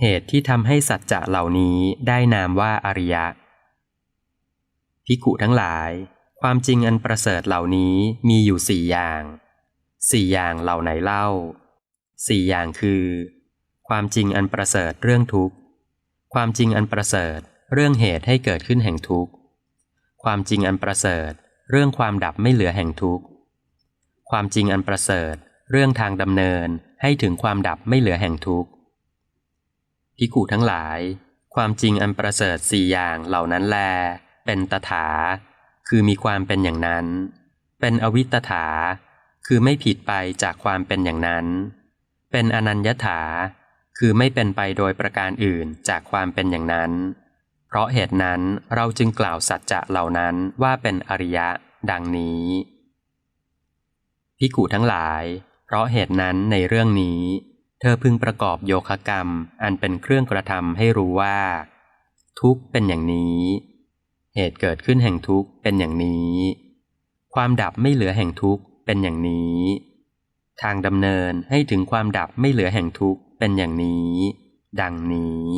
เหตุที่ทำให้สัจจะเหล่านี้ได้นามว่าอริยะพิกุทั้งหลาย ความจริงอันประเสริฐเหล่านี้มีอยู่สี่อย่างสี่อย่างเหล่าไหนเล่าสี่อย่างคือ ความจริงอันประเสริฐเรื่องทุกข์ ความจริงอันประเสริฐเรื่องเหตุให้เกิดขึ้นแห่งทุกข์ ความจริงอันประเสริฐเรื่องความดับไม่เหลือแห่งทุกข์ ความจริงอันประเสริฐเรื่องทางดำเนินให้ถึงความดับไม่เหลือแห่งทุกข์ พิกุทั้งหลาย ความจริงอันประเสริฐสี่อย่างเหล่านั้นแล เป็นตถา คือมีความเป็นอย่างนั้น เป็นอวิตถา คือไม่ผิดไปจากความเป็นอย่างนั้น เป็นอนัญญถา คือไม่เป็นไปโดยประการอื่นจากความเป็นอย่างนั้น เพราะเหตุนั้นเราจึงกล่าวสัจจะเหล่านั้นว่าเป็นอริยะ ดังนี้พิกุทั้งหลาย เพราะเหตุนั้นในเรื่องนี้ ธอพึงประกอบโยคะกรรม อันเป็นเครื่องกระทำให้รู้ว่า ทุกข์เป็นอย่างนี้ เหตุเกิดขึ้นแห่งทุกข์เป็นอย่างนี้ ความดับไม่เหลือแห่งทุกข์เป็นอย่างนี้ ทางดำเนินให้ถึงความดับไม่เหลือแห่งทุกข์เป็นอย่างนี้ ดังนี้